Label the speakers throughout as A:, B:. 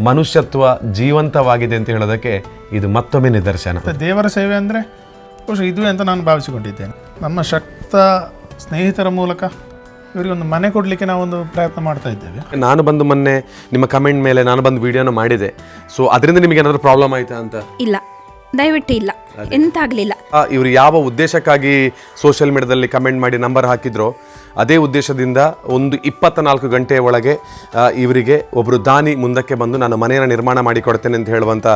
A: ಮನುಷ್ಯತ್ವ ಜೀವಂತವಾಗಿದೆ ಅಂತ ಹೇಳೋದಕ್ಕೆ ಇದು ಮತ್ತೊಮ್ಮೆ ನಿದರ್ಶನ.
B: ದೇವರ ಸೇವೆ ಅಂದರೆ ಬಹುಶಃ ಇದು ಅಂತ ನಾನು ಭಾವಿಸಿಕೊಂಡಿದ್ದೇನೆ. ನಮ್ಮ ಶಕ್ತ ಸ್ನೇಹಿತರ ಮೂಲಕ ಇವರಿಗೊಂದು ಮನೆ ಕೊಡಲಿಕ್ಕೆ ನಾವೊಂದು ಪ್ರಯತ್ನ ಮಾಡ್ತಾ ಇದ್ದೇವೆ.
A: ನಾನು ಬಂದು ಮೊನ್ನೆ ನಿಮ್ಮ ಕಮೆಂಟ್ ಮೇಲೆ ನಾನು ಬಂದು ವಿಡಿಯೋನ ಮಾಡಿದೆ. ಸೊ ಅದರಿಂದ ನಿಮಗೆ ಏನಾದರೂ ಪ್ರಾಬ್ಲಮ್ ಆಯ್ತಾ ಅಂತ?
C: ಇಲ್ಲ. ದಯವಿಟ್ಟು ಇಲ್ಲ. ಎಂತ ಆಗಲಿಲ್ಲ
A: ಇವರು ಯಾವ ಉದ್ದೇಶಕ್ಕಾಗಿ ಸೋಷಿಯಲ್ ಮೀಡಿಯಾದಲ್ಲಿ ಕಮೆಂಟ್ ಮಾಡಿ ನಂಬರ್ ಹಾಕಿದ್ರೋ ಅದೇ ಉದ್ದೇಶದಿಂದ ಒಂದು ಇಪ್ಪತ್ತ ನಾಲ್ಕು ಗಂಟೆಯ ಒಳಗೆ ಇವರಿಗೆ ಒಬ್ಬರು ದಾನಿ ಮುಂದಕ್ಕೆ ಬಂದು ನಾನು ಮನೆಯನ್ನು ನಿರ್ಮಾಣ ಮಾಡಿಕೊಡ್ತೇನೆ ಅಂತ ಹೇಳುವಂಥ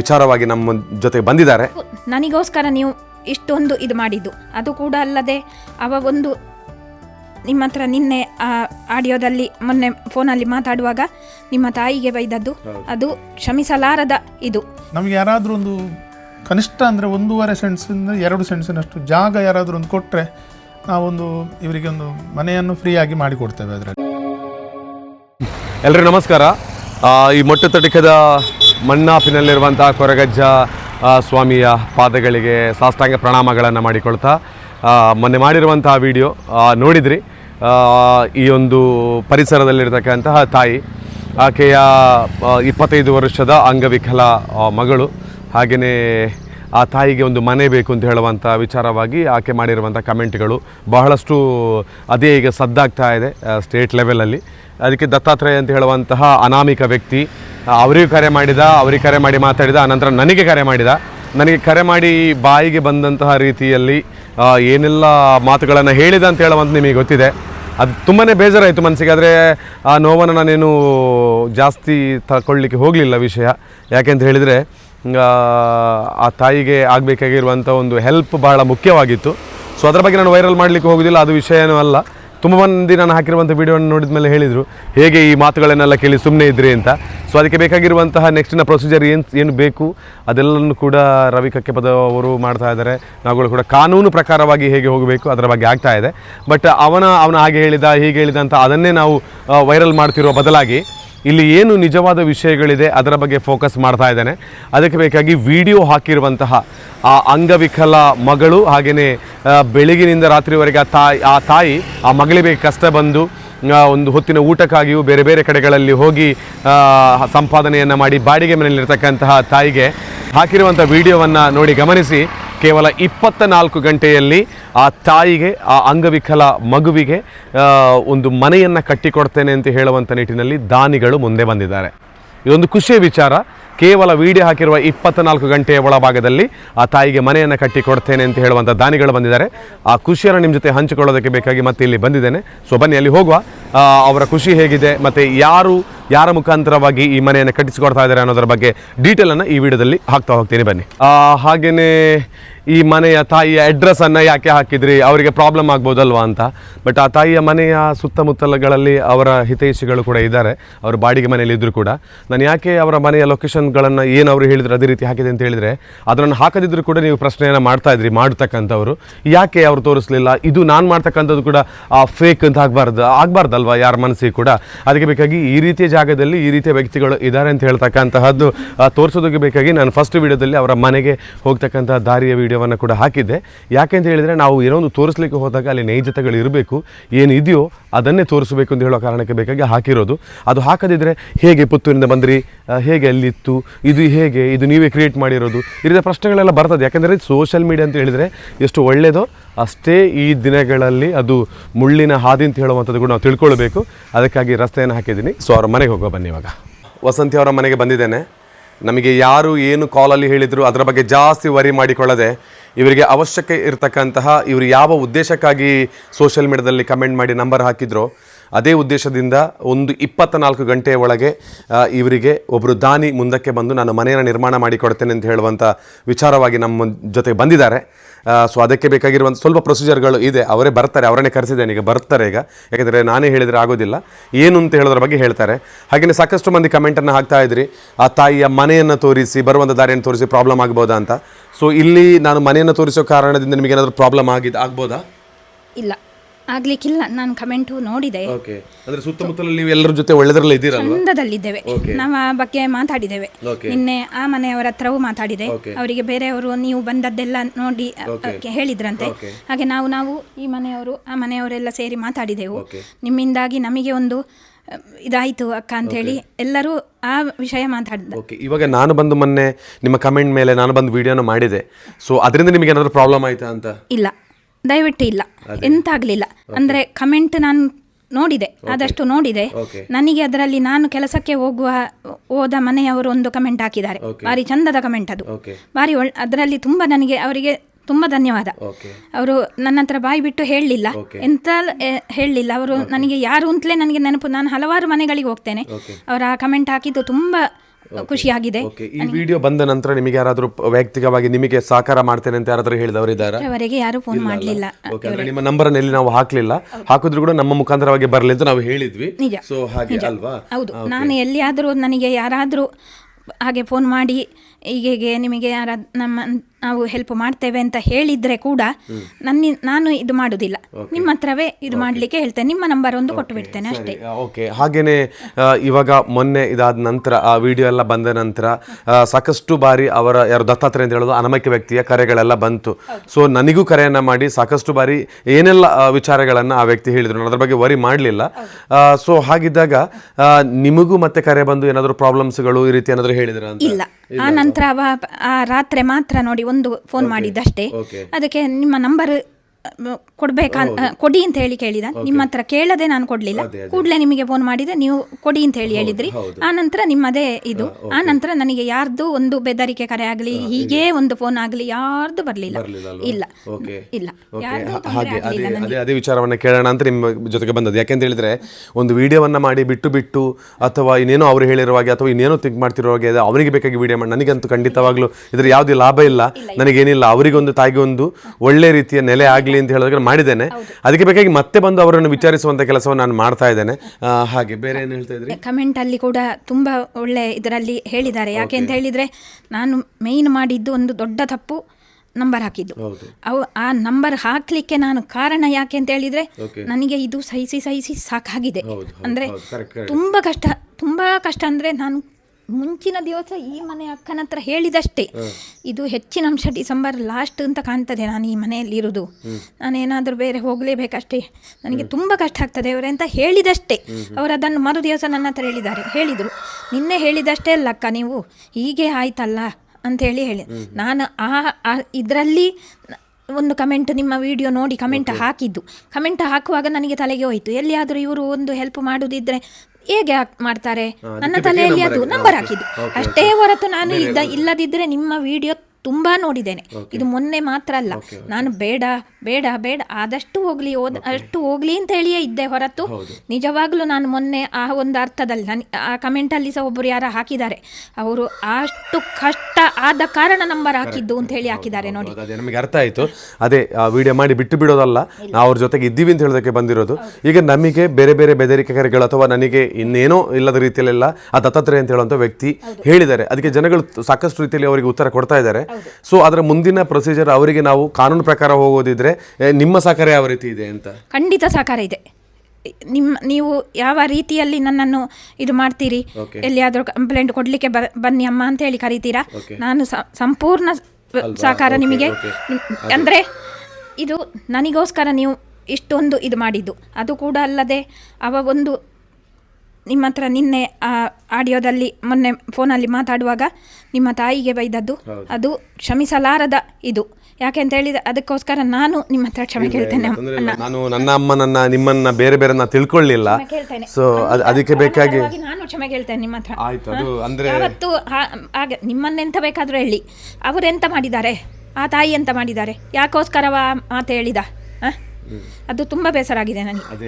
A: ವಿಚಾರವಾಗಿ ನಮ್ಮ ಜೊತೆ ಬಂದಿದ್ದಾರೆ.
C: ನನಗೋಸ್ಕರ ನೀವು ಇಷ್ಟೊಂದು ಇದು ಮಾಡಿದ್ದು. ಅದು ಕೂಡ ಅಲ್ಲದೆ ಅವ ಒಂದು ನಿಮ್ಮ ಹತ್ರ ನಿನ್ನೆ ಆ ಆಡಿಯೋದಲ್ಲಿ ಮೊನ್ನೆ ಫೋನಲ್ಲಿ ಮಾತಾಡುವಾಗ ನಿಮ್ಮ ತಾಯಿಗೆ ಬೈದದ್ದು. ಅದು ಕ್ಷಮಿಸಲಾರದ ಇದು.
B: ನಮಗೆ ಯಾರಾದರೂ ಒಂದು ಕನಿಷ್ಠ ಅಂದರೆ ಒಂದೂವರೆ ಸೆಂಟ್ಸಿಂದ ಎರಡು ಸೆಂಟ್ಸಿನಷ್ಟು ಜಾಗ ಯಾರಾದರೂ ಒಂದು ಕೊಟ್ಟರೆ ನಾವೊಂದು ಇವರಿಗೆ ಒಂದು ಮನೆಯನ್ನು ಫ್ರೀಯಾಗಿ ಮಾಡಿಕೊಡ್ತೇವೆ ಅದರಲ್ಲಿ.
A: ಎಲ್ಲರಿಗೂ ನಮಸ್ಕಾರ. ಈ ಮೊಟ್ಟ ತಟಿಕದ ಮಣ್ಣಾಪಿನಲ್ಲಿರುವಂತಹ ಕೊರಗಜ್ಜ ಸ್ವಾಮಿಯ ಪಾದಗಳಿಗೆ ಸಾಷ್ಟಾಂಗ ಪ್ರಣಾಮಗಳನ್ನು ಮಾಡಿಕೊಳ್ತಾ ಮೊನ್ನೆ ಮಾಡಿರುವಂತಹ ವಿಡಿಯೋ ನೋಡಿದ್ರಿ. ಈ ಒಂದು ಪರಿಸರದಲ್ಲಿರ್ತಕ್ಕಂತಹ ತಾಯಿ, ಆಕೆಯ ಇಪ್ಪತ್ತೈದು ವರ್ಷದ ಅಂಗವಿಕಲ ಮಗಳು. ಹಾಗೆಯೇ ಆ ತಾಯಿಗೆ ಒಂದು ಮನೆ ಬೇಕು ಅಂತ ಹೇಳುವಂಥ ವಿಚಾರವಾಗಿ ಆಕೆ ಮಾಡಿರುವಂಥ ಕಮೆಂಟ್ಗಳು ಬಹಳಷ್ಟು ಅದೇ ಈಗ ಸದ್ದಾಗ್ತಾ ಇದೆ ಸ್ಟೇಟ್ ಲೆವೆಲಲ್ಲಿ ಅದಕ್ಕೆ ದತ್ತಾತ್ರೇಯ ಅಂತ ಹೇಳುವಂತಹ ಅನಾಮಿಕ ವ್ಯಕ್ತಿ, ಅವರಿಗೂ ಕರೆ ಮಾಡಿದ, ಅವರಿಗೆ ಕರೆ ಮಾಡಿ ಮಾತಾಡಿದ ಆನಂತರ ನನಗೆ ಕರೆ ಮಾಡಿದ. ನನಗೆ ಕರೆ ಮಾಡಿ ಬಾಯಿಗೆ ಬಂದಂತಹ ರೀತಿಯಲ್ಲಿ ಏನೆಲ್ಲ ಮಾತುಗಳನ್ನು ಹೇಳಿದ ಅಂತ ಹೇಳುವಂತ ನಿಮಗೆ ಗೊತ್ತಿದೆ. ಅದು ತುಂಬಾ ಬೇಜಾರಾಯಿತು ಮನಸ್ಸಿಗೆ, ಆದರೆ ಆ ನೋವನ್ನು ನಾನೇನು ಜಾಸ್ತಿ ತಗೊಳ್ಳಿಕ್ಕೆ ಹೋಗಲಿಲ್ಲ ವಿಷಯ. ಯಾಕೆಂತ ಹೇಳಿದರೆ ಆ, ತಾಯಿಗೆ ಆಗಬೇಕಾಗಿರುವಂಥ ಒಂದು ಹೆಲ್ಪ್ ಬಹಳ ಮುಖ್ಯವಾಗಿತ್ತು. ಸೊ ಅದರ ಬಗ್ಗೆ ನಾನು ವೈರಲ್ ಮಾಡಲಿಕ್ಕೆ ಹೋಗೋದಿಲ್ಲ ಅದು ವಿಷಯನೂ ಅಲ್ಲ. ತುಂಬ ಮಂದಿ ನಾನು ಹಾಕಿರುವಂಥ ವಿಡಿಯೋವನ್ನು ನೋಡಿದ ಮೇಲೆ ಹೇಳಿದರು ಹೇಗೆ ಈ ಮಾತುಗಳನ್ನೆಲ್ಲ ಕೇಳಿ ಸುಮ್ಮನೆ ಇದ್ರಿ ಅಂತ. ಸೊ ಅದಕ್ಕೆ ಬೇಕಾಗಿರುವಂತಹ ನೆಕ್ಸ್ಟಿನ ಪ್ರೊಸೀಜರ್ ಏನು ಏನು ಬೇಕು ಅದೆಲ್ಲನೂ ಕೂಡ ರವಿ ಕಕ್ಕೆಪದ ಅವರು ಮಾಡ್ತಾ ಇದ್ದಾರೆ. ನಾವುಗಳು ಕೂಡ ಕಾನೂನು ಪ್ರಕಾರವಾಗಿ ಹೇಗೆ ಹೋಗಬೇಕು ಅದರ ಬಗ್ಗೆ ಆಗ್ತಾ ಇದೆ. ಬಟ್ ಅವನ ಅವನ ಹಾಗೆ ಹೇಳಿದ ಹೀಗೆ ಹೇಳಿದ ಅಂತ ಅದನ್ನೇ ನಾವು ವೈರಲ್ ಮಾಡ್ತಿರೋ ಬದಲಾಗಿ ಇಲ್ಲಿ ಏನು ನಿಜವಾದ ವಿಷಯಗಳಿದೆ ಅದರ ಬಗ್ಗೆ ಫೋಕಸ್ ಮಾಡ್ತಾ ಇದ್ದಾನೆ. ಅದಕ್ಕೆ ಬೇಕಾಗಿ ವಿಡಿಯೋ ಹಾಕಿರುವಂತಹ, ಆ, ಅಂಗವಿಕಲ ಮಗಳು ಹಾಗೆಯೇ ಬೆಳಗಿನಿಂದ ರಾತ್ರಿವರೆಗೆ ಆ ತಾಯಿ ಆ ತಾಯಿ, ಆ ಮಗಳಿಗೆ ಕಷ್ಟ ಬಂದು ಒಂದು ಹೊತ್ತಿನ ಊಟಕ್ಕಾಗಿಯೂ ಬೇರೆ ಬೇರೆ ಕಡೆಗಳಲ್ಲಿ ಹೋಗಿ ಸಂಪಾದನೆಯನ್ನು ಮಾಡಿ, ಬಾಡಿಗೆ ಮನೆಯಲ್ಲಿರ್ತಕ್ಕಂತಹ ತಾಯಿಗೆ ಹಾಕಿರುವಂಥ ವಿಡಿಯೋವನ್ನು ನೋಡಿ ಗಮನಿಸಿ. ಕೇವಲ ಇಪ್ಪತ್ತ ನಾಲ್ಕು ಗಂಟೆಯಲ್ಲಿ ಆ ತಾಯಿಗೆ, ಆ ಅಂಗವಿಕಲ ಮಗುವಿಗೆ ಒಂದು ಮನೆಯನ್ನು ಕಟ್ಟಿಕೊಡ್ತೇನೆ ಅಂತ ಹೇಳುವಂಥ ನಿಟ್ಟಿನಲ್ಲಿ ದಾನಿಗಳು ಮುಂದೆ ಬಂದಿದ್ದಾರೆ. ಇದೊಂದು ಖುಷಿಯ ವಿಚಾರ. ಕೇವಲ ವಿಡಿಯೋ ಹಾಕಿರುವ ಇಪ್ಪತ್ತ ನಾಲ್ಕು ಗಂಟೆಯ ಒಳಭಾಗದಲ್ಲಿ ಆ ತಾಯಿಗೆ ಮನೆಯನ್ನು ಕಟ್ಟಿ ಕೊಡ್ತೇನೆ ಅಂತ ಹೇಳುವಂಥ ದಾನಿಗಳು ಬಂದಿದ್ದಾರೆ. ಆ ಖುಷಿಯನ್ನು ನಿಮ್ಮ ಜೊತೆ ಹಂಚಿಕೊಳ್ಳೋದಕ್ಕೆ ಬೇಕಾಗಿ ಮತ್ತೆ ಇಲ್ಲಿ ಬಂದಿದ್ದೇನೆ. ಸೊ ಬನ್ನಿ, ಅಲ್ಲಿ ಹೋಗುವ. ಅವರ ಖುಷಿ ಹೇಗಿದೆ, ಮತ್ತು ಯಾರು, ಯಾರ ಮುಖಾಂತರವಾಗಿ ಈ ಮನೆಯನ್ನು ಕಟ್ಟಿಸಿಕೊಡ್ತಾ ಇದ್ದಾರೆ ಅನ್ನೋದರ ಬಗ್ಗೆ ಡೀಟೇಲನ್ನು ಈ ವಿಡಿಯೋದಲ್ಲಿ ಹಾಕ್ತಾ ಹೋಗ್ತೀನಿ, ಬನ್ನಿ. ಹಾಗೆಯೇ ಈ ಮನೆಯ ತಾಯಿಯ ಅಡ್ರೆಸ್ಸನ್ನು ಯಾಕೆ ಹಾಕಿದ್ರಿ? ಅವರಿಗೆ ಪ್ರಾಬ್ಲಮ್ ಆಗ್ಬೋದಲ್ವಾ ಅಂತ. ಬಟ್ ಆ ತಾಯಿಯ ಮನೆಯ ಸುತ್ತಮುತ್ತಲಗಳಲ್ಲಿ ಅವರ ಹಿತೈಷಿಗಳು ಕೂಡ ಇದ್ದಾರೆ. ಅವರು ಬಾಡಿಗೆ ಮನೆಯಲ್ಲಿ ಇದ್ದರೂ ಕೂಡ. ನಾನು ಯಾಕೆ ಅವರ ಮನೆಯ ಲೊಕೇಶನ್ಗಳನ್ನು ಏನು ಅವರು ಹೇಳಿದ್ರು ಅದೇ ರೀತಿ ಹಾಕಿದೆ ಅಂತ ಹೇಳಿದರೆ, ಅದನ್ನು ಹಾಕದಿದ್ದರೂ ಕೂಡ ನೀವು ಪ್ರಶ್ನೆಯನ್ನು ಮಾಡ್ತಾ ಇದ್ರಿ, ಮಾಡ್ತಕ್ಕಂಥವ್ರು. ಯಾಕೆ ಅವರು ತೋರಿಸ್ಲಿಲ್ಲ? ಇದು ನಾನು ಮಾಡ್ತಕ್ಕಂಥದ್ದು ಕೂಡ ಫೇಕ್ ಅಂತ ಆಗಬಾರ್ದು, ಆಗಬಾರ್ದಲ್ವಾ? ಯಾರ ಮನಸ್ಸಿಗೆ ಕೂಡ? ಅದಕ್ಕೆ ಬೇಕಾಗಿ ಈ ರೀತಿಯ ಜಾಗದಲ್ಲಿ ಈ ರೀತಿಯ ವ್ಯಕ್ತಿಗಳು ಇದ್ದಾರೆ ಅಂತ ಹೇಳ್ತಕ್ಕಂತಹದ್ದು ತೋರಿಸೋದಕ್ಕೆ ಬೇಕಾಗಿ ನಾನು ಫಸ್ಟ್ ವಿಡಿಯೋದಲ್ಲಿ ಅವರ ಮನೆಗೆ ಹೋಗ್ತಕ್ಕಂತಹ ದಾರಿಯ ವೀಡಿಯೋವನ್ನು ಕೂಡ ಹಾಕಿದ್ದೆ. ಯಾಕೆ ಅಂತ ಹೇಳಿದರೆ, ನಾವು ಏನೋ ಒಂದು ತೋರಿಸ್ಲಿಕ್ಕೆ ಹೋದಾಗ ಅಲ್ಲಿ ನೈಜತೆಗಳು ಇರಬೇಕು, ಏನಿದೆಯೋ ಅದನ್ನೇ ತೋರಿಸಬೇಕು ಅಂತ ಹೇಳೋ ಕಾರಣಕ್ಕೆ ಬೇಕಾಗಿ ಹಾಕಿರೋದು. ಅದು ಹಾಕದಿದ್ದರೆ ಹೇಗೆ ಪುತ್ತೂರಿಂದ ಬಂದ್ರಿ? ಹೇಗೆ ಅಲ್ಲಿತ್ತು? ಇದು ಹೇಗೆ? ಇದು ನೀವೇ ಕ್ರಿಯೇಟ್ ಮಾಡಿರೋದು? ಈ ಪ್ರಶ್ನೆಗಳೆಲ್ಲ ಬರ್ತದೆ. ಯಾಕೆಂದರೆ ಸೋಷಿಯಲ್ ಮೀಡಿಯಾ ಅಂತ ಹೇಳಿದರೆ ಎಷ್ಟು ಒಳ್ಳೆಯದೋ ಅಷ್ಟೇ ಈ ದಿನಗಳಲ್ಲಿ ಅದು ಮುಳ್ಳಿನ ಹಾದಿ ಅಂತ ಹೇಳುವಂಥದ್ದು ಕೂಡ ನಾವು ತಿಳ್ಕೊಳ್ಬೇಕು. ಅದಕ್ಕಾಗಿ ರಸ್ತೆಯನ್ನು ಹಾಕಿದ್ದೀನಿ. ಸೊ ಅವ್ರ ಮನೆಗೆ ಹೋಗೋ ಬನ್ನಿ ಇವಾಗ. ವಸಂತಿ ಅವರ ಮನೆಗೆ ಬಂದಿದ್ದೇನೆ. ನಮಗೆ ಯಾರು ಏನು ಕಾಲಲ್ಲಿ ಹೇಳಿದರು ಅದರ ಬಗ್ಗೆ ಜಾಸ್ತಿ ವರಿ ಮಾಡಿಕೊಳ್ಳದೆ ಇವರಿಗೆ ಅವಶ್ಯಕ ಇರತಕ್ಕಂತಹ ಇವರು ಯಾವ ಉದ್ದೇಶಕ್ಕಾಗಿ ಸೋಷಿಯಲ್ ಮೀಡಿಯಾದಲ್ಲಿ ಕಮೆಂಟ್ ಮಾಡಿ ನಂಬರ್ ಹಾಕಿದ್ರೋ ಅದೇ ಉದ್ದೇಶದಿಂದ ಒಂದು ಇಪ್ಪತ್ತ ನಾಲ್ಕು ಗಂಟೆಯ ಒಳಗೆ ಇವರಿಗೆ ಒಬ್ಬರು ದಾನಿ ಮುಂದಕ್ಕೆ ಬಂದು ನಾನು ಮನೆಯನ್ನು ನಿರ್ಮಾಣ ಮಾಡಿಕೊಡ್ತೇನೆ ಅಂತ ಹೇಳುವಂಥ ವಿಚಾರವಾಗಿ ನಮ್ಮ ಜೊತೆ ಬಂದಿದ್ದಾರೆ. ಸೊ ಅದಕ್ಕೆ ಬೇಕಾಗಿರುವಂಥ ಸ್ವಲ್ಪ ಪ್ರೊಸೀಜರ್ಗಳು ಇದೆ. ಅವರೇ ಬರ್ತಾರೆ, ಅವರನ್ನೇ ಕರೆಸಿದ್ದೇನೆ. ಈಗ ಬರ್ತಾರೆ ಈಗ. ಯಾಕೆಂದರೆ ನಾನೇ ಹೇಳಿದರೆ ಆಗೋದಿಲ್ಲ. ಏನು ಅಂತ ಹೇಳೋದ್ರ ಬಗ್ಗೆ ಹೇಳ್ತಾರೆ. ಹಾಗೆಯೇ ಸಾಕಷ್ಟು ಮಂದಿ ಕಮೆಂಟನ್ನು ಹಾಕ್ತಾ ಇದ್ರಿ. ಆ ತಾಯಿಯ ಮನೆಯನ್ನು ತೋರಿಸಿ ಬರುವಂಥ ದಾರಿಯನ್ನು ತೋರಿಸಿ ಪ್ರಾಬ್ಲಮ್ ಆಗ್ಬೋದಾ ಅಂತ. ಸೊ ಇಲ್ಲಿ ನಾನು ಮನೆಯನ್ನು ತೋರಿಸೋ ಕಾರಣದಿಂದ ನಿಮಗೆ ಏನಾದರೂ ಪ್ರಾಬ್ಲಮ್ ಆಗಿದೆ ಆಗ್ಬೋದಾ?
C: ಇಲ್ಲ. ಆಗ್ಲಿಕ್ಕಿಲ್ಲ ನಾನು ಕಮೆಂಟು ನೋಡಿದೆ.
A: ಓಕೆ ಅಂದರೆ ಸುತ್ತಮುತ್ತಲಲ್ಲಿ ನೀವು ಎಲ್ಲರ ಜೊತೆ ಒಳ್ಳೆದರಲ್ಲಿ ಇದ್ದೀರಲ್ವಾ?
C: ಚಂದದಲ್ಲಿದ್ದೇವೆ. ನಾವು ಆ ಬಗ್ಗೆ ಮಾತಾಡಿದ್ದೇವೆ. ನಿನ್ನೆ ಆ ಮನೆಯವರ ಹತ್ರವೂ ಮಾತಾಡಿದೆ. ಅವರಿಗೆ ಬೇರೆಯವರು ನೀವು ಬಂದದ್ದೆಲ್ಲ ನೋಡಿ ಹೇಳಿದ್ರಂತೆ. ಹಾಗೆ ನಾವು ನಾವು ಈ ಮನೆಯವರು ಆ ಮನೆಯವರೆಲ್ಲ ಸೇರಿ ಮಾತಾಡಿದೆವು. ನಿಮ್ಮಿಂದಾಗಿ ನಮಗೆ ಒಂದು ಇದಾಯಿತು ಅಕ್ಕ ಅಂತೇಳಿ ಎಲ್ಲರೂ ಆ ವಿಷಯ ಮಾತಾಡಿದ
A: ಓಕೆ ಇವಾಗ ನಾನು ಬಂದು ಮೊನ್ನೆ ನಿಮ್ಮ ಕಮೆಂಟ್ ಮೇಲೆ ನಾನು ಬಂದು ವಿಡಿಯೋನ ಮಾಡಿದೆ. ಸೊ ಅದರಿಂದ ನಿಮಗೆ ಏನಾದರೂ ಪ್ರಾಬ್ಲಮ್ ಆಯ್ತಾ ಅಂತ?
C: ಇಲ್ಲ. ದಯವಿಟ್ಟು ಇಲ್ಲ. ಎಂತ ಆಗಲಿಲ್ಲ ಅಂದರೆ ಕಮೆಂಟ್ ನಾನು ನೋಡಿದೆ. ಆದಷ್ಟು ನೋಡಿದೆ. ನನಗೆ ಅದರಲ್ಲಿ ನಾನು ಕೆಲಸಕ್ಕೆ ಹೋಗುವ ಹೋದ ಮನೆಯವರು ಒಂದು ಕಮೆಂಟ್ ಹಾಕಿದ್ದಾರೆ. ಭಾರಿ ಚಂದದ ಕಮೆಂಟ್ ಅದು.
A: ಬಾರಿ
C: ಭಾರಿ ಒಳ್ಳೆ ಅದರಲ್ಲಿ ತುಂಬ ನನಗೆ ಅವರಿಗೆ ತುಂಬ ಧನ್ಯವಾದ. ಅವರು ನನ್ನ ಹತ್ರ ಬಾಯಿ ಬಿಟ್ಟು ಹೇಳಲಿಲ್ಲ. ಎಂತ ಹೇಳಲಿಲ್ಲ. ಅವರು ನನಗೆ ಯಾರು ಅಂತಲೇ ನನಗೆ ನೆನಪು ನಾನು ಹಲವಾರು ಮನೆಗಳಿಗೆ ಹೋಗ್ತೇನೆ. ಅವರ ಆ ಕಮೆಂಟ್ ಹಾಕಿದ್ದು ತುಂಬ ಖುಷಿಯಾಗಿದೆ.
A: ಈ ವಿಡಿಯೋ ಬಂದ ನಂತರ ನಿಮಗೆ ಯಾರಾದರೂ ವೈಯಕ್ತಿಕವಾಗಿ ನಿಮಗೆ ಸಹಕಾರ ಮಾಡ್ತೇನೆ ಅಂತ ಯಾರಾದರೂ ಹೇಳಿದವರು ಇದ್ದಾರೆ?
C: ಅವರಿಗೆ ಯಾರು ಫೋನ್ ಮಾಡಲಿಲ್ಲ.
A: ನಿಮ್ಮ ನಂಬರ್ ಎಲ್ಲಿ ನಾವು ಹಾಕ್ಲಿಲ್ಲ. ಹಾಕಿದ್ರು ಕೂಡ ನಮ್ಮ ಮುಖಾಂತರವಾಗಿ ಬರಲಿ ಅಂತ ನಾವು ಹೇಳಿದ್ವಿ. ಸೊ ಹಾಗೆ ಅಲ್ವಾ?
C: ಹೌದು. ನಾನು ಎಲ್ಲಿಯಾದರೂ ನನಗೆ ಯಾರಾದರೂ ಹಾಗೆ ಫೋನ್ ಮಾಡಿ ಹೀಗೆ ನಿಮಗೆ ಯಾರ ನಮ್ಮ ನಾವು ಹೆಲ್ಪ್ ಮಾಡ್ತೇವೆ ಅಂತ ಹೇಳಿದ್ರೆ ಕೂಡ ನನ್ನ ನಾನು ಇದು ಮಾಡುದಿಲ್ಲ. ನಿಮ್ಮ ಹತ್ರವೇ ಇದು ಮಾಡ್ಲಿಕ್ಕೆ ಹೇಳ್ತೇನೆ. ನಿಮ್ಮ ನಂಬರ್ ಒಂದು ಕೊಟ್ಟು ಬಿಡ್ತೇನೆ ಅಷ್ಟೇ.
A: ಓಕೆ ಹಾಗೇನೆ ಇವಾಗ ಮೊನ್ನೆ ಇದಾದ ನಂತರ ಆ ವಿಡಿಯೋ ಎಲ್ಲ ಬಂದ ನಂತರ ಸಾಕಷ್ಟು ಬಾರಿ ಅವರ ಯಾರು ದತ್ತಾತ್ರೇಯ ಅಂತ ಹೇಳೋದು ಅನಮೈಕ್ಯ ವ್ಯಕ್ತಿಯ ಕರೆಗಳೆಲ್ಲ ಬಂತು. ಸೊ ನನಗೂ ಕರೆಯನ್ನ ಮಾಡಿ ಸಾಕಷ್ಟು ಬಾರಿ ಏನೆಲ್ಲ ವಿಚಾರಗಳನ್ನು ಆ ವ್ಯಕ್ತಿ ಹೇಳಿದ್ರು. ನಾನು ಅದ್ರ ಬಗ್ಗೆ ವರಿ ಮಾಡಲಿಲ್ಲ. ಸೊ ಹಾಗಿದ್ದಾಗ ನಿಮಗೂ ಮತ್ತೆ ಕರೆ ಬಂದು ಏನಾದರೂ ಪ್ರಾಬ್ಲಮ್ಸ್ಗಳು ಈ ರೀತಿ ಏನಾದರೂ ಹೇಳಿದ್ರ ಅಂತ?
C: ಇಲ್ಲ. ಆ ನಂತರ ಅವ ಆ ರಾತ್ರಿ ಮಾತ್ರ ನೋಡಿ ಒಂದು ಫೋನ್ ಮಾಡಿದ್ದಷ್ಟೇ. ಅದಕ್ಕೆ ನಿಮ್ಮ ನಂಬರ್ ಕೊಡ್ಬೇಕಾ ಕೊಡಿ ಅಂತ ಹೇಳಿ ಕೇಳಿದ. ನಿಮ್ಮ ಹತ್ರ ಕೇಳದೆ ನಾನು ಕೊಡ್ಲಿಲ್ಲ. ಕೂಡಲೇ ನಿಮಗೆ ಫೋನ್ ಮಾಡಿದೆ ನೀವು ಕೊಡಿ ಅಂತ ಹೇಳಿ ಹೇಳಿದ್ರಿ. ಆ ನಂತರ ನಿಮ್ಮದೇ ಇದು. ಆ ನಂತರ ನನಗೆ ಯಾರ್ದು ಒಂದು ಬೆದರಿಕೆ ಕರೆ ಆಗಲಿ ಹೀಗೆ ಒಂದು ಫೋನ್ ಆಗಲಿ ಯಾರ್ದು ಬರಲಿಲ್ಲ. ಇಲ್ಲ. ಇಲ್ಲ.
A: ಹಾಗೆ ಅದೇ ವಿಚಾರವನ್ನ ಕೇಳೋಣ ಅಂತ ನಿಮ್ಮ ಜೊತೆಗೆ ಬಂದದ್ದು. ಯಾಕೆಂತ ಹೇಳಿದ್ರೆ ಒಂದು ವಿಡಿಯೋವನ್ನ ಮಾಡಿ ಬಿಟ್ಟು ಬಿಟ್ಟು ಅಥವಾ ಇನ್ನೇನೋ ಅವ್ರು ಹೇಳಿರೋ ಹಾಗೆ ಅಥವಾ ಇನ್ನೇನೋ ತಿಂಕ್ ಮಾಡ್ತಿರೋ ಹಾಗೆ ಅವರಿಗೆ ಬೇಕಾಗಿ ವಿಡಿಯೋ ಮಾಡಿ ನನಗಂತೂ ಖಂಡಿತವಾಗ್ಲೂ ಇದ್ರ ಯಾವುದೇ ಲಾಭ ಇಲ್ಲ. ನನಗೇನಿಲ್ಲ. ಅವರಿಗೊಂದು ತಾಯಿಗೆ ಒಂದು ಒಳ್ಳೆ ರೀತಿಯ ನೆಲೆ ಆಗಲಿ ಅಂತ ಹೇಳೋದಕ್ಕೆ ಮಾಡಿದ್ದೇನೆ. ಅದಕ್ಕೆ ಬೇಕಾಗಿ ಮತ್ತೆ ಬಂದು ಅವರನ್ನು ವಿಚಾರಿಸುವಂತ ಕೆಲಸವನ್ನು ನಾನು ಮಾಡ್ತಾ ಇದ್ದೇನೆ. ಆ, ಹಾಗೆ ಬೇರೆ ಏನು ಹೇಳ್ತಾ ಇದ್ರಿ?
C: ಕಮೆಂಟ್ ಅಲ್ಲಿ ಕೂಡ ತುಂಬಾ ಒಳ್ಳೆ ಇದರಲ್ಲಿ ಹೇಳಿದ್ದಾರೆ. ಯಾಕೆ ಅಂತ ಹೇಳಿದ್ರೆ ನಾನು ಮೇನ್ ಮಾಡಿದ್ದು ಒಂದು ದೊಡ್ಡ ತಪ್ಪು ನಂಬರ್ ಹಾಕಿದ್ದು.
A: ಹೌದು.
C: ಅವು ಆ ನಂಬರ್ ಹಾಕ್ಲಿಕ್ಕೆ ನಾನು ಕಾರಣ ಯಾಕೆ ಅಂತ ಹೇಳಿದ್ರೆ
A: Okay.
C: ನನಗೆ ಇದು ಸಹಿಸಿ ಸಹಿಸಿ ಸಾಕಾಗಿದೆ.
A: ಹೌದು, ಹೌದು,
C: ಅಂದ್ರೆ
A: ಹೌದು, correct, correct.
C: ತುಂಬಾ ಕಷ್ಟ ತುಂಬಾ ಕಷ್ಟ ಅಂದ್ರೆ ನಾನು ಮುಂಚಿನ ದಿವಸ ಈ ಮನೆ ಅಕ್ಕನ ಹತ್ರ ಹೇಳಿದಷ್ಟೇ. ಇದು ಹೆಚ್ಚಿನ ಅಂಶ ಡಿಸೆಂಬರ್ ಲಾಸ್ಟ್ ಅಂತ ಕಾಣ್ತದೆ ನಾನು ಈ ಮನೆಯಲ್ಲಿ ಇರುವುದು ನಾನೇನಾದರೂ ಬೇರೆ ಹೋಗಲೇಬೇಕಷ್ಟೇ. ನನಗೆ ತುಂಬ ಕಷ್ಟ ಆಗ್ತದೆ ಅವರೇ ಅಂತ ಹೇಳಿದಷ್ಟೇ. ಅವರು ಅದನ್ನು ಮರು ದಿವಸ ನನ್ನ ಹತ್ರ ಹೇಳಿದ್ದಾರೆ. ಹೇಳಿದರು. ನಿನ್ನೆ ಹೇಳಿದಷ್ಟೇ ಅಲ್ಲ ಅಕ್ಕ ನೀವು ಹೀಗೆ ಆಯ್ತಲ್ಲ ಅಂತ ಹೇಳಿ ಹೇಳಿ. ನಾನು ಆ ಇದರಲ್ಲಿ ಒಂದು ಕಮೆಂಟ್ ನಿಮ್ಮ ವಿಡಿಯೋ ನೋಡಿ ಕಮೆಂಟ್ ಹಾಕಿದ್ದು. ಕಮೆಂಟ್ ಹಾಕುವಾಗ ನನಗೆ ತಲೆಗೆ ಹೋಯಿತು. ಎಲ್ಲಿಯಾದರೂ ಇವರು ಒಂದು ಹೆಲ್ಪ್ ಮಾಡುದಿದ್ರೆ ಹೇಗೆ ಹಾಕ್- ಮಾಡ್ತಾರೆ? ನನ್ನ ತಲೆಯಲ್ಲಿ ಅದು ನಂಬರ್ ಹಾಕಿದ್ದು. ಅಷ್ಟೇ ಹೊರತು ನಾನು ಇದ್ದ ಇಲ್ಲದಿದ್ದರೆ ನಿಮ್ಮ ವಿಡಿಯೋ ತುಂಬಾ ನೋಡಿದ್ದೇನೆ. ಇದು ಮೊನ್ನೆ ಮಾತ್ರ ಅಲ್ಲ. ನಾನು ಬೇಡ ಬೇಡ ಬೇಡ ಆದಷ್ಟು ಹೋಗ್ಲಿ ಓದ್ ಅಷ್ಟು ಹೋಗ್ಲಿ ಅಂತ ಹೇಳಿಯೇ ಇದ್ದೆ ಹೊರತು. ನಿಜವಾಗ್ಲೂ ನಾನು ಮೊನ್ನೆ ಆ ಒಂದು ಅರ್ಥದಲ್ಲಿ ನಾನು ಆ ಕಮೆಂಟಲ್ಲಿ ಸಹ ಒಬ್ಬರು ಯಾರು ಹಾಕಿದ್ದಾರೆ. ಅವರು ಅಷ್ಟು ಕಷ್ಟ ಆದ ಕಾರಣ ನಂಬರ್ ಹಾಕಿದ್ದು ಅಂತ ಹೇಳಿ ಹಾಕಿದ್ದಾರೆ ನೋಡಿ.
A: ಅದೇ ನಮಗೆ ಅರ್ಥ ಆಯ್ತು. ಅದೇ ವಿಡಿಯೋ ಮಾಡಿ ಬಿಟ್ಟು ಬಿಡೋದಲ್ಲ ನಾವು ಅವ್ರ ಜೊತೆಗೆ ಇದ್ದೀವಿ ಅಂತ ಹೇಳೋದಕ್ಕೆ ಬಂದಿರೋದು. ಈಗ ನಮಗೆ ಬೇರೆ ಬೇರೆ ಬೆದರಿಕೆಗಳು ಅಥವಾ ನನಗೆ ಇನ್ನೇನೋ ಇಲ್ಲದ ರೀತಿಯಲ್ಲೆಲ್ಲ ಆ ದತ್ತಾತ್ರೇಯ ಅಂತ ಹೇಳುವಂಥ ವ್ಯಕ್ತಿ ಹೇಳಿದ್ದಾರೆ. ಅದಕ್ಕೆ ಜನಗಳು ಸಾಕಷ್ಟು ರೀತಿಯಲ್ಲಿ ಅವರಿಗೆ ಉತ್ತರ ಕೊಡ್ತಾ ಇದ್ದಾರೆ. ಸೊ ಅದರ ಮುಂದಿನ ಪ್ರೊಸೀಜರ್ ಅವರಿಗೆ ನಾವು ಕಾನೂನು ಪ್ರಕಾರ ಹೋಗೋದಿದ್ರೆ ನಿಮ್ಮ ಸಹಕಾರ ಯಾವ ರೀತಿ ಇದೆ ಅಂತ?
C: ಖಂಡಿತ ಸಹಕಾರ ಇದೆ. ನಿಮ್ಮ ನೀವು ಯಾವ ರೀತಿಯಲ್ಲಿ ನನ್ನನ್ನು ಇದು ಮಾಡ್ತೀರಿ? ಎಲ್ಲಿಯಾದರೂ ಕಂಪ್ಲೇಂಟ್ ಕೊಡಲಿಕ್ಕೆ ಬನ್ನಿ ಅಮ್ಮ ಅಂತ ಹೇಳಿ ಕರಿತೀರಾ? ನಾನು ಸ- ಸಂಪೂರ್ಣ ಸಹಕಾರ ನಿಮಗೆ. ನಿಮ್- ಅಂದ್ರೆ ಇದು ನನಗೋಸ್ಕರ ನೀವು ಇಷ್ಟೊಂದು ಇದು ಮಾಡಿದ್ದು. ಅದು ಕೂಡ ಅಲ್ಲದೆ ಅವ ಒಂದು ನಿಮ್ಮ ಹತ್ರ ನಿನ್ನೆ ಆ ಆಡಿಯೋದಲ್ಲಿ ಮೊನ್ನೆ ಫೋನಲ್ಲಿ ಮಾತಾಡುವಾಗ ನಿಮ್ಮ ತಾಯಿಗೆ ಬೈದದ್ದು. ಅದು ಕ್ಷಮಿಸಲಾರದ ಇದು. ಯಾಕೆ ಅಂತ ಹೇಳಿದ ಅದಕ್ಕೋಸ್ಕರ ನಾನು ನಿಮ್ಮ ಹತ್ರ ಕ್ಷಮೆ ಕೇಳ್ತೇನೆ.
A: ತೊಂದ್ರೆ ಇಲ್ಲ. ನಾನು ನನ್ನ ಅಮ್ಮನನ್ನ ನಿಮ್ಮನ್ನ ಬೇರೆ ಬೇರೆ ತಿಳ್ಕೊಳ್ಳಿಲ್ಲ.
C: ಕೇಳ್ತೇನೆ.
A: ಸೊ ಅದಕ್ಕೆ ಬೇಕಾಗಿ
C: ಪರವಾಗಿ ನಾನು ಕ್ಷಮೆ ಕೇಳ್ತೇನೆ ನಿಮ್ಮ ಹತ್ರ.
A: ಆಯ್ತು ಅದು ಅಂದ್ರೆ
C: ಯಾವತ್ತು ಹಾ- ಹಾಗೆ ನಿಮ್ಮನ್ನೆಂತ ಬೇಕಾದ್ರೂ ಹೇಳಿ. ಅವರೆಂತ ಮಾಡಿದ್ದಾರೆ? ಆ ತಾಯಿ ಎಂತ ಮಾಡಿದ್ದಾರೆ? ಯಾಕೋಸ್ಕರವಾ ಆ ಮಾತು ಹೇಳಿದ? ಆ? ಅದು ತುಂಬಾ ಬೇಸರ ಆಗಿದೆ ನನಗೆ.
A: ಅದೇ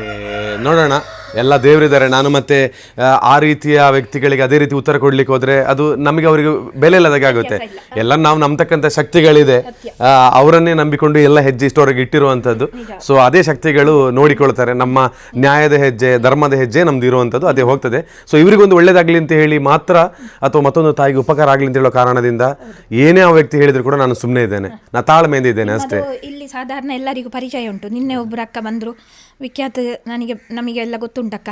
A: ನೋಡೋಣ. ಎಲ್ಲ ದೇವರಿದ್ದಾರೆ. ನಾನು ಮತ್ತೆ ಆ, ಆ ರೀತಿಯ ವ್ಯಕ್ತಿಗಳಿಗೆ ಅದೇ ರೀತಿ ಉತ್ತರ ಕೊಡ್ಲಿಕ್ಕೆ ಹೋದ್ರೆ ಅದು ನಮಗೆ ಅವರಿಗೆ ಬೆಲೆ ಇಲ್ಲದಾಗೆ ಆಗುತ್ತೆ. ಎಲ್ಲ ನಾವು ನಂಬತಕ್ಕಂಥ ಶಕ್ತಿಗಳಿದೆ. ಆ, ಅವರನ್ನೇ ನಂಬಿಕೊಂಡು ಎಲ್ಲ ಹೆಜ್ಜೆ ಇಷ್ಟವರೆಗೆ ಇಟ್ಟಿರುವಂಥದ್ದು. ಸೊ ಅದೇ ಶಕ್ತಿಗಳು ನೋಡಿಕೊಳ್ತಾರೆ. ನಮ್ಮ ನ್ಯಾಯದ ಹೆಜ್ಜೆ ಧರ್ಮದ ಹೆಜ್ಜೆ ನಮ್ದು ಇರುವಂಥದ್ದು. ಅದೇ ಹೋಗ್ತದೆ. ಸೊ ಇವರಿಗೊಂದು ಒಳ್ಳೇದಾಗ್ಲಿ ಅಂತ ಹೇಳಿ ಮಾತ್ರ ಅಥವಾ ಮತ್ತೊಂದು ತಾಯಿಗೆ ಉಪಕಾರ ಆಗಲಿ ಅಂತ ಹೇಳೋ ಕಾರಣದಿಂದ ಏನೇ ಆ ವ್ಯಕ್ತಿ ಹೇಳಿದ್ರು ಕೂಡ ನಾನು ಸುಮ್ಮನೆ ಇದ್ದೇನೆ. ನಾ ತಾಳ್ಮೆಯಿಂದ ಇದ್ದೇನೆ ಅಷ್ಟೇ.
C: ಅದು ಇಲ್ಲಿ ಸಾಧಾರಣ ಎಲ್ಲರಿಗೂ ಪರಿಚಯ ಉಂಟು. ನಿನ್ನೆ ಒಬ್ಬರು ಅಕ್ಕ ಬಂದರು. ವಿಖ್ಯಾತ ನನಗೆ ನಮಗೆ ಎಲ್ಲ ఉండక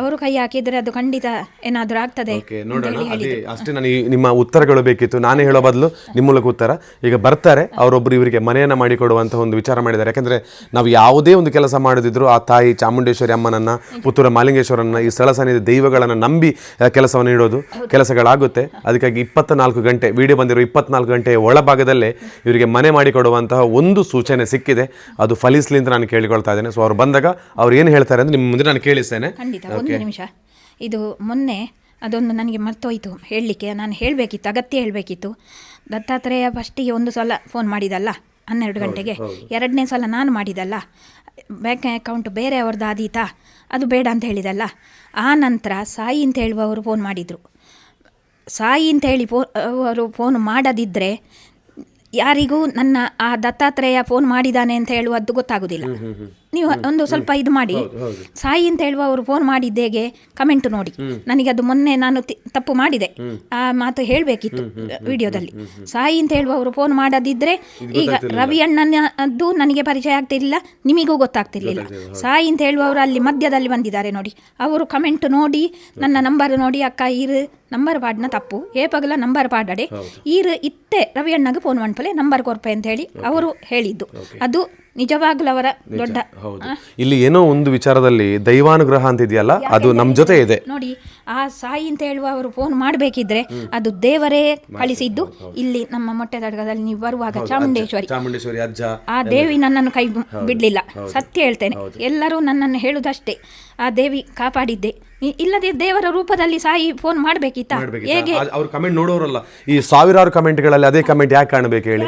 C: ಅವರು ಕೈ ಹಾಕಿದ್ರೆ ಅದು ಖಂಡಿತ ಏನಾದರೂ ಆಗ್ತದೆ
A: ನೋಡೋಣ. ಅದೇ ಅಷ್ಟೇ ನನಗೆ ನಿಮ್ಮ ಉತ್ತರಗಳು ಬೇಕಿತ್ತು. ನಾನೇ ಹೇಳೋ ಬದಲು ನಿಮ್ಮ ಮೂಲಕ ಉತ್ತರ. ಈಗ ಬರ್ತಾರೆ ಅವರೊಬ್ಬರು ಇವರಿಗೆ ಮನೆಯನ್ನು ಮಾಡಿಕೊಡುವಂಥ ಒಂದು ವಿಚಾರ ಮಾಡಿದ್ದಾರೆ. ಯಾಕಂದ್ರೆ ನಾವು ಯಾವುದೇ ಒಂದು ಕೆಲಸ ಮಾಡಿದ್ರು ಆ ತಾಯಿ ಚಾಮುಂಡೇಶ್ವರಿ ಅಮ್ಮನನ್ನು ಪುತ್ತೂರ ಮಾಲಿಂಗೇಶ್ವರನ್ನ ಈ ಸ್ಥಳ ಸನ್ನಿಧಿ ದೈವಗಳನ್ನು ನಂಬಿ ಕೆಲಸವನ್ನು ನೀಡೋದು ಕೆಲಸಗಳಾಗುತ್ತೆ. ಅದಕ್ಕಾಗಿ ಇಪ್ಪತ್ತ ನಾಲ್ಕು ಗಂಟೆ ವಿಡಿಯೋ ಬಂದಿರೋ ಇಪ್ಪತ್ನಾಲ್ಕು ಗಂಟೆಯ ಒಳಭಾಗದಲ್ಲೇ ಇವರಿಗೆ ಮನೆ ಮಾಡಿಕೊಡುವಂತಹ ಒಂದು ಸೂಚನೆ ಸಿಕ್ಕಿದೆ. ಅದು ಫಲಿಸ್ಲಿ ಅಂತ ನಾನು ಕೇಳಿಕೊಳ್ತಾ ಇದ್ದೇನೆ. ಸೊ ಅವ್ರು ಬಂದಾಗ ಅವ್ರು ಏನು ಹೇಳ್ತಾರೆ ಅಂತ ನಿಮ್ಮ ಮುಂದೆ ನಾನು ಕೇಳಿಸ್ತೇನೆ.
C: ಖಂಡಿತ ಒಂದು ನಿಮಿಷ. ಇದು ಮೊನ್ನೆ ಅದೊಂದು ನನಗೆ ಮರ್ತೋಯ್ತು ಹೇಳಲಿಕ್ಕೆ. ನಾನು ಹೇಳಬೇಕಿತ್ತು ಅಗತ್ಯ ಹೇಳಬೇಕಿತ್ತು. ದತ್ತಾತ್ರೇಯ ಫಸ್ಟಿಗೆ ಒಂದು ಸಲ ಫೋನ್ ಮಾಡಿದಲ್ಲ ಹನ್ನೆರಡು ಗಂಟೆಗೆ. ಎರಡನೇ ಸಲ ನಾನು ಮಾಡಿದಲ್ಲ. ಬ್ಯಾಂಕ್ ಅಕೌಂಟ್ ಬೇರೆ ಅವ್ರದ್ದು ಆದೀತಾ ಅದು ಬೇಡ ಅಂತ ಹೇಳಿದಲ್ಲ. ಆ ನಂತರ ಸಾಯಿ ಅಂತ ಹೇಳುವವರು ಫೋನ್ ಮಾಡಿದರು. ಸಾಯಿ ಅಂತ ಹೇಳಿ ಫೋ ಅವರು ಫೋನ್ ಮಾಡದಿದ್ದರೆ ಯಾರಿಗೂ ನನ್ನ ಆ ದತ್ತಾತ್ರೇಯ ಫೋನ್ ಮಾಡಿದ್ದಾನೆ ಅಂತ ಹೇಳುವದ್ದು ಗೊತ್ತಾಗುದಿಲ್ಲ. ನೀವು ಒಂದು ಸ್ವಲ್ಪ ಇದು ಮಾಡಿ. ಸಾಯಿ ಅಂತ ಹೇಳುವ ಅವರು ಫೋನ್ ಮಾಡಿದ್ದೇಗೆ ಕಮೆಂಟ್ ನೋಡಿ. ನನಗೆ ಅದು ಮೊನ್ನೆ ನಾನು ತಪ್ಪು ಮಾಡಿದೆ. ಆ ಮಾತು ಹೇಳಬೇಕಿತ್ತು ವಿಡಿಯೋದಲ್ಲಿ. ಸಾಯಿ ಅಂತ ಹೇಳುವ ಅವರು ಫೋನ್ ಮಾಡದಿದ್ರೆ ಈಗ ರವಿ ಅಣ್ಣನದ್ದು ನನಗೆ ಪರಿಚಯ ಆಗ್ತಿರ್ಲಿಲ್ಲ ನಿಮಗೂ ಗೊತ್ತಾಗ್ತಿರ್ಲಿಲ್ಲ. ಸಾಯಿ ಅಂತ ಹೇಳುವವರು ಅಲ್ಲಿ ಮಧ್ಯದಲ್ಲಿ ಬಂದಿದ್ದಾರೆ ನೋಡಿ. ಅವರು ಕಮೆಂಟ್ ನೋಡಿ ನನ್ನ ನಂಬರ್ ನೋಡಿ ಅಕ್ಕ ಇರು. ನಂಬರ್ ಪಾಡ್ನ ತಪ್ಪು. ಏ ಪಗಲ ನಂಬರ್ ಪಾಡಡೆ. ಈರು ಇತ್ತೆ. ರವಿ ಅಣ್ಣಗೆ ಫೋನ್ ಮಾಡ್ಪಲೆ ನಂಬರ್ ಕೊರ್ಪೆ ಅಂತ ಹೇಳಿ ಅವರು ಹೇಳಿದ್ದು. ಅದು ನಿಜವಾಗ್ಲೂ ಅವರ ದೊಡ್ಡ.
A: ಹೌದು. ಇಲ್ಲಿ ಏನೋ ಒಂದು ವಿಚಾರದಲ್ಲಿ ದೈವಾನುಗ್ರಹ ಅಂತ ಇದೆಯಲ್ಲ ಅದು ನಮ್ಮ ಜೊತೆ ಇದೆ.
C: ನೋಡಿ ಆ ಸಾಯಿ ಅಂತ ಹೇಳುವ ಅವರು ಫೋನ್ ಮಾಡಬೇಕಿದ್ರೆ ಅದು ದೇವರೇ ಕಳಿಸಿದ್ದು ಇಲ್ಲಿ ನಮ್ಮ ಮೊಟ್ಟೆ ತಡಗದಲ್ಲಿ ನೀವು ಬರುವಾಗ ಚಾಮುಂಡೇಶ್ವರಿ.
A: ಚಾಮುಂಡೇಶ್ವರಿ ಅಜ್ಜ
C: ಆ ದೇವಿ ನನ್ನನ್ನು ಕೈ ಬಿಡಲಿಲ್ಲ. ಸತ್ಯ ಹೇಳ್ತೇನೆ. ಎಲ್ಲರೂ ನನ್ನನ್ನು ಹೇಳುದಷ್ಟೇ. ಆ ದೇವಿ ಕಾಪಾಡಿದ್ದೆ. ಇಲ್ಲದೆ ದೇವರ ರೂಪದಲ್ಲಿ ಸಾಯಿ ಫೋನ್ ಮಾಡ್ಬೇಕಿತ್ತ? ಹೇಗೆ?
A: ಅವ್ರು ಕಮೆಂಟ್ ನೋಡೋರಲ್ಲ. ಈ ಸಾವಿರಾರು ಕಮೆಂಟ್ಗಳಲ್ಲಿ ಅದೇ ಕಮೆಂಟ್ ಯಾಕೆ ಕಾಣಬೇಕು ಹೇಳಿ?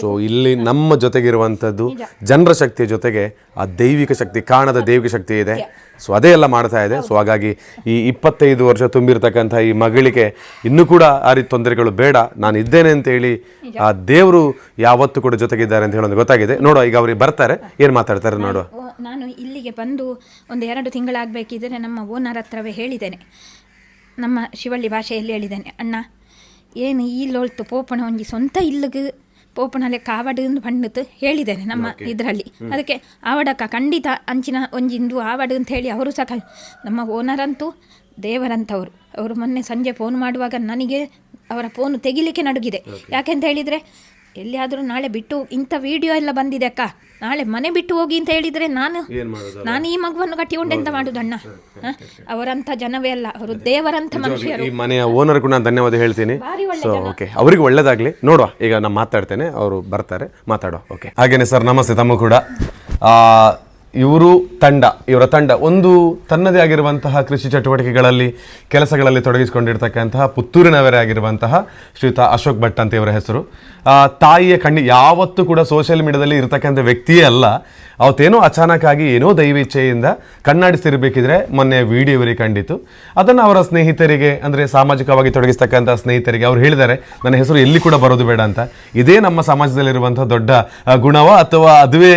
A: ಸೊ ಇಲ್ಲಿ ನಮ್ಮ ಜೊತೆಗಿರುವಂಥದ್ದು ಜನರ ಶಕ್ತಿಯ ಜೊತೆಗೆ ಆ ದೈವಿಕ ಶಕ್ತಿ ಕಾಣದ ದೈವಿಕ ಶಕ್ತಿ ಇದೆ. ಸೊ ಅದೇ ಎಲ್ಲ ಮಾಡ್ತಾ ಇದೆ. ಸೊ ಹಾಗಾಗಿ ಈ ಇಪ್ಪತ್ತೈದು ವರ್ಷ ತುಂಬಿರ್ತಕ್ಕಂಥ ಈ ಮಗಳಿಗೆ ಇನ್ನೂ ಕೂಡ ಆ ರೀತಿ ತೊಂದರೆಗಳು ಬೇಡ. ನಾನು ಇದ್ದೇನೆ ಅಂತ ಹೇಳಿ ಆ ದೇವರು ಯಾವತ್ತೂ ಕೂಡ ಜೊತೆಗಿದ್ದಾರೆ ಅಂತ ಹೇಳೋದು ಗೊತ್ತಾಗಿದೆ. ನೋಡುವ, ಈಗ ಅವ್ರಿಗೆ ಬರ್ತಾರೆ. ಏನು ಮಾತಾಡ್ತಾರೆ ನೋಡುವ.
C: ನಾನು ಇಲ್ಲಿಗೆ ಬಂದು ಒಂದು ಎರಡು ತಿಂಗಳಾಗಬೇಕಿದ್ರೆ ನಮ್ಮ ಓನರ್ ಹತ್ರವೇ ಹೇಳಿದ್ದೇನೆ. ನಮ್ಮ ಶಿವಳ್ಳಿ ಭಾಷೆಯಲ್ಲಿ ಹೇಳಿದ್ದೇನೆ, ಅಣ್ಣ, ಏನು ಈ ಲೋಳ್ತು ಪೋಪಣ ಒಂಜಿ ಸ್ವಂತ ಇಲ್ಲಿಗೆ ಪೋಪಣಲೆ ಕಾವಡ ಪಂಡಿತು ಹೇಳಿದ್ದೇನೆ ನಮ್ಮ ಇದರಲ್ಲಿ. ಅದಕ್ಕೆ ಆವಡಕ್ಕ ಖಂಡಿತ ಅಂಚಿನ ಒಂಜಿಂದು ಆವಾಡ ಅಂತ ಹೇಳಿ ಅವರು ಸಹ ನಮ್ಮ ಓನರ್ ಅಂತೂ ದೇವರಂತವರು. ಅವರು ಮೊನ್ನೆ ಸಂಜೆ ಫೋನ್ ಮಾಡುವಾಗ ನನಗೆ ಅವರ ಫೋನ್ ತೆಗಿಲಿಕ್ಕೆ ನಡುಗಿದೆ. ಯಾಕೆಂತ ಹೇಳಿದರೆ ಎಲ್ಲಿಯಾದರೂ ನಾಳೆ ಬಿಟ್ಟು ಇಂಥ ವಿಡಿಯೋ ಎಲ್ಲ ಬಂದಿದೆ ಅಕ್ಕ. ನಾಳೆ ಮನೆ ಬಿಟ್ಟು ಹೋಗಿ ಅಂತ ಹೇಳಿದರೆ ನಾನು
A: ಮಾಡೋದು
C: ನಾನು ಈ ಮಗುವನ್ನು ಕಟ್ಟಿಕೊಂಡು ಎಂತ ಮಾಡುದಣ್ಣ. ಅಣ್ಣ ಅವರಂಥ ಜನವೇ ಅಲ್ಲ. ಅವರು ದೇವರಂಥ ಮನುಷ್ಯರು.
A: ಈ ಮನೆಯ ಓನರ್ ಕೂಡ ಧನ್ಯವಾದ ಹೇಳ್ತೀನಿ. ಸೊ ಓಕೆ ಅವರಿಗೆ ಒಳ್ಳೇದಾಗ್ಲಿ. ನೋಡುವ. ಈಗ ನಾನು ಮಾತಾಡ್ತೇನೆ. ಅವರು ಬರ್ತಾರೆ. ಮಾತಾಡುವ. ಓಕೆ ಹಾಗೇನೆ ಸರ್ ನಮಸ್ತೆ. ತಮ್ಮ ಕೂಡ. ಇವರು ತಂಡ, ಇವರ ತಂಡ, ಒಂದು ತನ್ನದೇ ಆಗಿರುವಂತಹ ಕೃಷಿ ಚಟುವಟಿಕೆಗಳಲ್ಲಿ, ಕೆಲಸಗಳಲ್ಲಿ ತೊಡಗಿಸಿಕೊಂಡಿರ್ತಕ್ಕಂತಹ ಪುತ್ತೂರಿನವರೇ ಆಗಿರುವಂತಹ ಶ್ರೀಯುತ ಅಶೋಕ್ ಭಟ್ ಅಂತ ಇವರ ಹೆಸರು. ತಾಯಿಯ ಕಣ್ಣಿ, ಯಾವತ್ತೂ ಕೂಡ ಸೋಷಿಯಲ್ ಮೀಡಿಯಾದಲ್ಲಿ ಇರತಕ್ಕಂಥ ವ್ಯಕ್ತಿಯೇ ಅಲ್ಲ ಅವತ್ತೇನೋ ಅಚಾನಕ್ ಆಗಿ ಏನೋ ದೈವೇಚ್ಛೆಯಿಂದ ಕಣ್ಣಾಡಿಸಿರಬೇಕಿದ್ರೆ ಮೊನ್ನೆ ವಿಡಿಯೋ ಇವರಿಗೆ ಕಂಡಿತು ಅದನ್ನು ಅವರ ಸ್ನೇಹಿತರಿಗೆ, ಅಂದರೆ ಸಾಮಾಜಿಕವಾಗಿ ತೊಡಗಿಸ್ತಕ್ಕಂಥ ಸ್ನೇಹಿತರಿಗೆ ಅವ್ರು ಹೇಳಿದ್ದಾರೆ. ನನ್ನ ಹೆಸರು ಎಲ್ಲಿ ಕೂಡ ಬರೋದು ಬೇಡ ಅಂತ. ಇದೇ ನಮ್ಮ ಸಮಾಜದಲ್ಲಿರುವಂಥ ದೊಡ್ಡ ಗುಣವ ಅಥವಾ ಅದುವೇ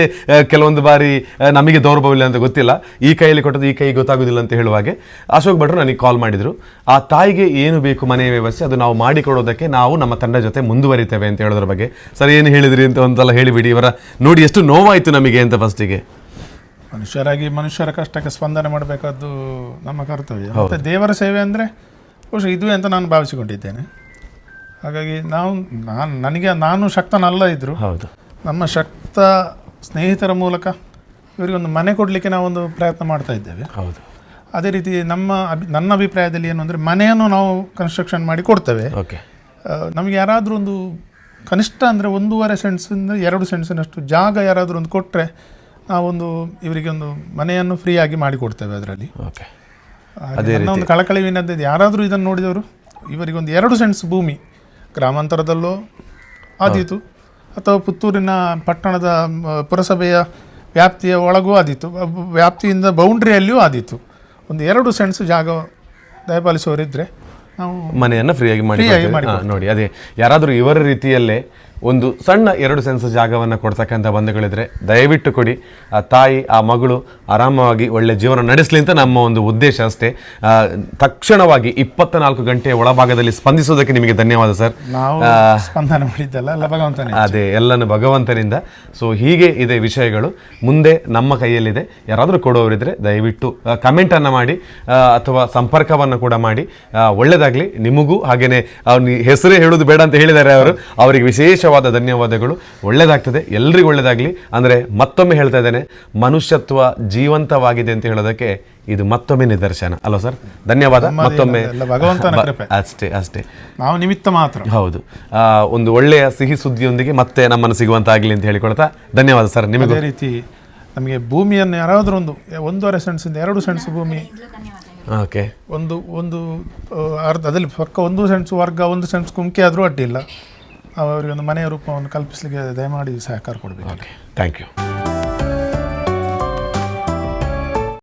A: ಕೆಲವೊಂದು ಬಾರಿ ನಮಗೆ ದೌರ್ಭವ್ಯ ಅಂತ ಗೊತ್ತಿಲ್ಲ. ಈ ಕೈಯಲ್ಲಿ ಕೊಟ್ಟದ್ದು ಈ ಕೈ ಗೊತ್ತಾಗೋದಿಲ್ಲ ಅಂತ ಹೇಳುವ ಹಾಗೆ ಅಶೋಕ್ ಭಟ್ರು ನನಗೆ ಕಾಲ್ ಮಾಡಿದರು. ಆ ತಾಯಿಗೆ ಏನು ಬೇಕು ಮನೆಯ ವ್ಯವಸ್ಥೆ ಅದು ನಾವು ಮಾಡಿಕೊಡೋದಕ್ಕೆ ನಾವು ನಮ್ಮ ತಂಡ ಜೊತೆ ಮುಂದುವರಿತೇವೆ ಅಂತ ಹೇಳೋದ್ರ ಬಗ್ಗೆ. ಸರ್, ಏನು ಹೇಳಿದ್ರಿ ಅಂತ ಒಂದಲ್ಲ ಹೇಳಿಬಿಡಿ. ಇವರ ನೋಡಿ ಎಷ್ಟು ನೋವಾಯಿತು ನಮಗೆ ಅಂತ ಫಸ್ಟಿಗೆ
B: ಮನುಷ್ಯರಾಗಿ ಮನುಷ್ಯರ ಕಷ್ಟಕ್ಕೆ ಸ್ಪಂದನೆ ಮಾಡಬೇಕಾದ್ದು ನಮ್ಮ ಕರ್ತವ್ಯ. ಮತ್ತು ದೇವರ ಸೇವೆ ಅಂದರೆ ಬಹುಶಃ ಇದುವೇ ಅಂತ ನಾನು ಭಾವಿಸಿಕೊಂಡಿದ್ದೇನೆ. ಹಾಗಾಗಿ ನಾವು ನಾನು ನನಗೆ ನಾನು ಶಕ್ತನಲ್ಲ ಇದ್ದರು
A: ಹೌದು.
B: ನಮ್ಮ ಶಕ್ತ ಸ್ನೇಹಿತರ ಮೂಲಕ ಇವರಿಗೊಂದು ಮನೆ ಕೊಡಲಿಕ್ಕೆ ನಾವೊಂದು ಪ್ರಯತ್ನ ಮಾಡ್ತಾ ಇದ್ದೇವೆ.
A: ಹೌದು.
B: ಅದೇ ರೀತಿ ನಮ್ಮ ಅಭಿ ನನ್ನ ಅಭಿಪ್ರಾಯದಲ್ಲಿ ಏನು ಅಂದರೆ ಮನೆಯನ್ನು ನಾವು ಕನ್ಸ್ಟ್ರಕ್ಷನ್ ಮಾಡಿ ಕೊಡ್ತೇವೆ.
A: ಓಕೆ.
B: ನಮಗೆ ಯಾರಾದರೂ ಒಂದು ಕನಿಷ್ಠ ಅಂದರೆ ಒಂದೂವರೆ ಸೆಂಟ್ಸಿಂದ ಎರಡು ಸೆಂಟ್ಸಿನಷ್ಟು ಜಾಗ ಯಾರಾದರೂ ಒಂದು ಕೊಟ್ಟರೆ ನಾವೊಂದು ಇವರಿಗೆ ಒಂದು ಮನೆಯನ್ನು ಫ್ರೀಯಾಗಿ ಮಾಡಿಕೊಡ್ತೇವೆ ಅದರಲ್ಲಿ.
A: ಓಕೆ
B: ಅದೇ ಒಂದು ಕಳಕಳಿ ವಿನಂತಿ ಯಾರಾದರೂ ಇದನ್ನು ನೋಡಿದವರು ಇವರಿಗೊಂದು ಎರಡು ಸೆಂಟ್ಸ್ ಭೂಮಿ ಗ್ರಾಮಾಂತರದಲ್ಲೋ ಆದೀತು ಅಥವಾ ಪುತ್ತೂರಿನ ಪಟ್ಟಣದ ಪುರಸಭೆಯ ವ್ಯಾಪ್ತಿಯ ಒಳಗೂ ಆದೀತು ವ್ಯಾಪ್ತಿಯಿಂದ ಬೌಂಡ್ರಿಯಲ್ಲಿಯೂ ಆದೀತು. ಒಂದು ಎರಡು ಸೆಂಟ್ಸ್ ಜಾಗ ದಯಪಾಲಿಸುವವರಿದ್ದರೆ ನಾವು
A: ಮನೆಯನ್ನು ಫ್ರೀಯಾಗಿ ಮಾಡಿ ನೋಡಿ ಅದೇ ಯಾರಾದರೂ ಇವರ ರೀತಿಯಲ್ಲೇ ಒಂದು ಸಣ್ಣ ಎರಡು ಸೆನ್ಸ್ ಜಾಗವನ್ನು ಕೊಡ್ತಕ್ಕಂಥ ಬಂಧುಗಳಿದ್ರೆ ದಯವಿಟ್ಟು ಕೊಡಿ. ಆ ತಾಯಿ ಆ ಮಗಳು ಆರಾಮವಾಗಿ ಒಳ್ಳೆ ಜೀವನ ನಡೆಸಲಿ ಅಂತ ನಮ್ಮ ಒಂದು ಉದ್ದೇಶ ಅಷ್ಟೇ. ತಕ್ಷಣವಾಗಿ ಇಪ್ಪತ್ತ ನಾಲ್ಕು ಗಂಟೆಯ ಒಳಭಾಗದಲ್ಲಿ ಸ್ಪಂದಿಸೋದಕ್ಕೆ ನಿಮಗೆ ಧನ್ಯವಾದ ಸರ್.
B: ಸ್ಪಂದನೆ ಮಾಡಿದ್ದಲ್ಲ
A: ಅದೇ ಎಲ್ಲನೂ ಭಗವಂತನಿಂದ. ಸೊ ಹೀಗೆ ಇದೆ ವಿಷಯಗಳು. ಮುಂದೆ ನಮ್ಮ ಕೈಯಲ್ಲಿದೆ. ಯಾರಾದರೂ ಕೊಡೋರಿದ್ರೆ ದಯವಿಟ್ಟು ಕಮೆಂಟನ್ನು ಮಾಡಿ ಅಥವಾ ಸಂಪರ್ಕವನ್ನು ಕೂಡ ಮಾಡಿ. ಒಳ್ಳೇದಾಗಲಿ ಒಳ್ಳೆದಾಗ್ಲಿ. ನಿಮಗೂ ಹಾಗೆಯೇ ಅವ್ನ ಹೆಸರೇ ಹೇಳೋದು ಬೇಡ ಅಂತ ಹೇಳಿದ್ದಾರೆ ಅವರು. ಅವರಿಗೆ ವಿಶೇಷವಾದ ಧನ್ಯವಾದಗಳು. ಒಳ್ಳೆದಾಗ್ತದೆ ಎಲ್ರಿಗೂ ಒಳ್ಳೆಯದಾಗಲಿ ಅಂದರೆ ಮತ್ತೊಮ್ಮೆ ಹೇಳ್ತಾ ಇದ್ದೇನೆ ಮನುಷ್ಯತ್ವ ಜೀವಂತವಾಗಿದೆ ಅಂತ ಹೇಳೋದಕ್ಕೆ ಇದು ಮತ್ತೊಮ್ಮೆ ನಿದರ್ಶನ. ಅಲ್ವಾ ಸರ್? ಧನ್ಯವಾದ. ಮತ್ತೊಮ್ಮೆ. ಅಷ್ಟೇ ಅಷ್ಟೇ.
B: ನಾವು ನಿಮಿತ್ತ ಮಾತ್ರ.
A: ಹೌದು. ಒಂದು ಒಳ್ಳೆಯ ಸಿಹಿ ಸುದ್ದಿಯೊಂದಿಗೆ ಮತ್ತೆ ನಮ್ಮನ್ನು ಸಿಗುವಂತಾಗಲಿ ಅಂತ ಹೇಳಿಕೊಳ್ತಾ ಧನ್ಯವಾದ ಸರ್ ನಿಮಗೆ.
B: ಅದೇ ರೀತಿ ನಮಗೆ ಭೂಮಿಯನ್ನು ಯಾರಾದರೂ ಒಂದು ಒಂದೂವರೆ ಸೆಂಟ್ಸಿಂದ ಎರಡು ಸೆಂಟ್ಸ್ ಭೂಮಿ.
A: ಓಕೆ.
B: ಒಂದು ಒಂದು ಅರ್ಧ ಅದರಲ್ಲಿ ಪಕ್ಕ ಒಂದು ಸೆಂಟ್ಸ್ ವರ್ಗ ಒಂದು ಸೆಂಟ್ಸ್ ಕುಮ್ಕೆ ಆದರೂ ಅಡ್ಡಿಲ್ಲ ಅವರಿಗೆ ಒಂದು ಮನೆಯ ರೂಪವನ್ನು ಕಲ್ಪಿಸಲಿಕ್ಕೆ ದಯಮಾಡಿ ಸಹಕಾರ ಕೊಡಬೇಕು.
A: Thank you